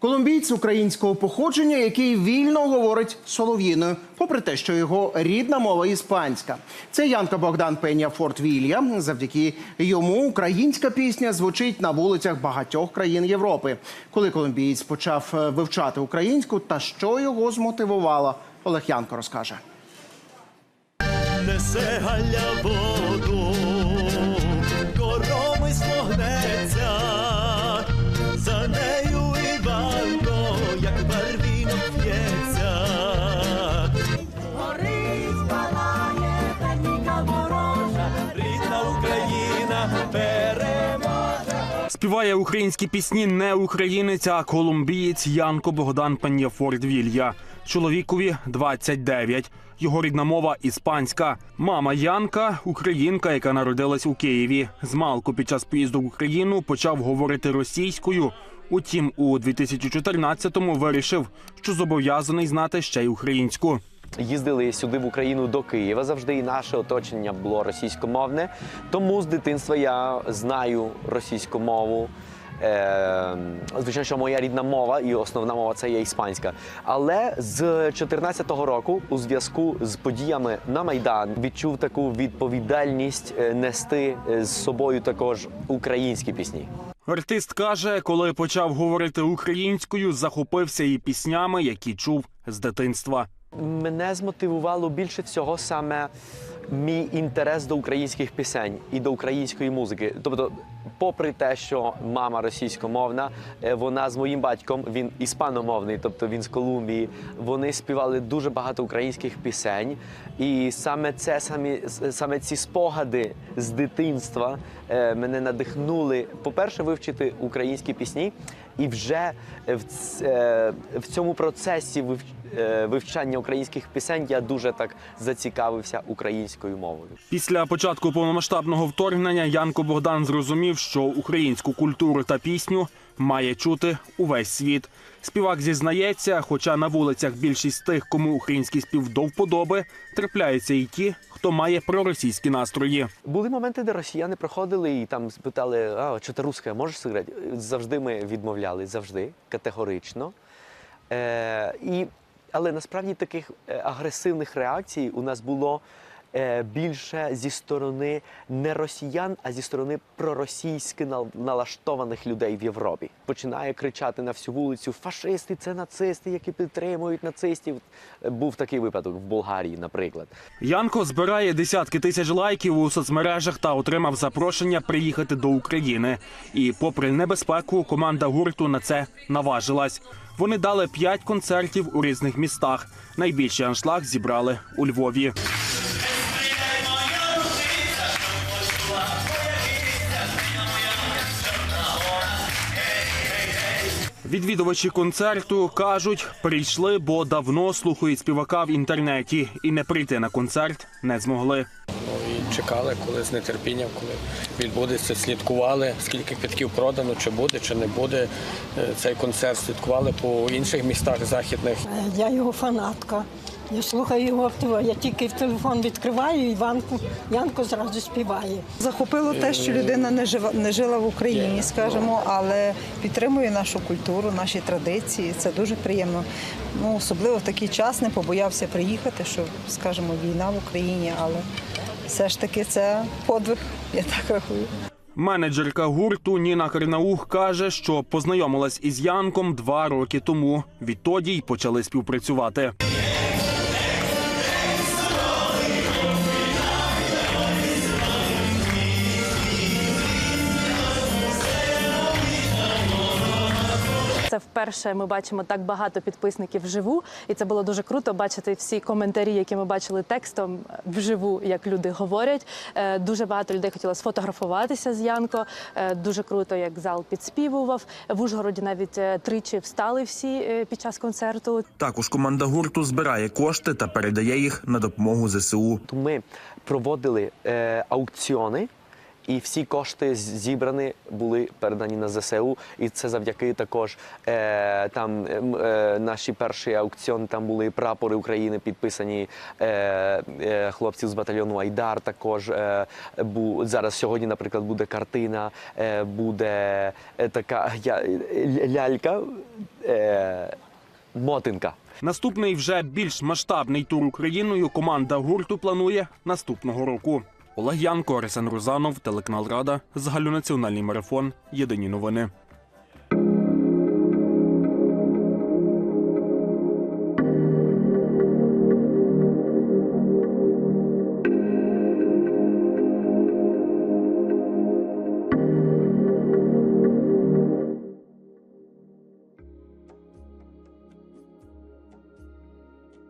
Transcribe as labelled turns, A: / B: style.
A: Колумбійць українського походження, який вільно говорить солов'їною, попри те, що його рідна мова іспанська. Це Янка Богдан Пеня Форт Вілья. Завдяки йому українська пісня звучить на вулицях багатьох країн Європи. Коли колумбієць почав е, вивчати українську та що його змотивувало, Олег Янко розкаже.
B: несе галя
C: Співає українські пісні не українець, а колумбієць Янко Богдан Пенєфордвілья. Чоловікові 29. Його рідна мова іспанська. Мама Янка українка, яка народилась у Києві. Змалку під час поїзду в Україну почав говорити російською. Утім, у 2014-му вирішив, що зобов'язаний знати ще й українську.
D: Їздили сюди в Україну до Києва завжди, і наше оточення було російськомовне. Тому з дитинства я знаю російську мову. Е, звичайно, що моя рідна мова і основна мова це є іспанська. Але з 2014 року, у зв'язку з подіями на Майдан, відчув таку відповідальність е, нести е, з собою також українські пісні.
C: Артист каже, коли почав говорити українською, захопився і піснями, які чув з дитинства.
D: Мене змотивувало більше всього саме мій інтерес до українських пісень і до української музики. Тобто, попри те, що мама російськомовна, е, вона з моїм батьком, він іспаномовний, тобто він з Колумбії. Вони співали дуже багато українських пісень, і саме це самі саме ці спогади з дитинства е, мене надихнули, по-перше, вивчити українські пісні, і вже в, е, цьому процесі вив- е, вивчання українських пісень я дуже так зацікавився українською мовою.
C: Після початку повномасштабного вторгнення Янко Богдан зрозумів, що українську культуру та пісню має чути увесь світ. Співак зізнається, хоча на вулицях більшість тих, кому український спів до вподоби, трапляються і ті, хто має проросійські настрої.
D: Були моменти, де росіяни проходили і там спитали, а що ти руська, можеш зіграти? Завжди ми відмовляли, завжди, категорично. Е, і, але насправді таких е, агресивних реакцій у нас було більше зі сторони не росіян, а зі сторони проросійськи нал- налаштованих людей в Європі. Починає кричати на всю вулицю: фашисти це нацисти, які підтримують нацистів. Е, Був такий випадок в Болгарії, наприклад.
C: Янко збирає десятки тисяч лайків у соцмережах та отримав запрошення приїхати до України. І, попри небезпеку, команда гурту на це наважилась. Вони дали п'ять концертів у різних містах. Найбільший аншлаг зібрали у Львові. Відвідувачі концерту кажуть, прийшли, бо давно слухають співака в інтернеті і не прийти на концерт не змогли.
E: Ну, і чекали, коли з нетерпінням, коли відбудеться, слідкували, скільки квитків продано, чи буде, чи не буде е, цей концерт. Слідкували по інших містах західних.
F: Я його фанатка. Я слухаю його Я тільки в телефон відкриваю, і Іванку, Янко зразу співає.
G: Захопило те, що людина не жива не жила в Україні, скажімо, але підтримує нашу культуру, наші традиції. Це дуже приємно. Ну особливо в такий час не побоявся приїхати, що скажімо, війна в Україні, але все ж таки це подвиг, я так рахую.
C: Менеджерка гурту Ніна Карнаух каже, що познайомилась із Янком два роки тому. Відтоді й почали співпрацювати.
H: Вперше ми бачимо так багато підписників вживу, і це було дуже круто бачити всі коментарі, які ми бачили текстом вживу, як люди говорять. Е, Дуже багато людей хотіло сфотографуватися з Янко. Е, Дуже круто, як зал підспівував. В Ужгороді навіть е, тричі встали всі під час концерту.
I: Також команда гурту збирає кошти та передає їх на допомогу ЗСУ.
D: Ми проводили аукціони. І всі кошти зібрані були передані на ЗСУ, і це завдяки також е, там е, е, наші перші аукціони. Там були прапори України підписані е, е, хлопців з батальйону Айдар. Також е, бу, зараз сьогодні, наприклад, буде картина, е, буде е, така я, лялька е, мотинка.
C: Наступний вже більш масштабний тур Україною команда гурту планує наступного року. Олег Янко, Арсен Рузанов, телеканал Рада, загальнонаціональний марафон. Єдині новини.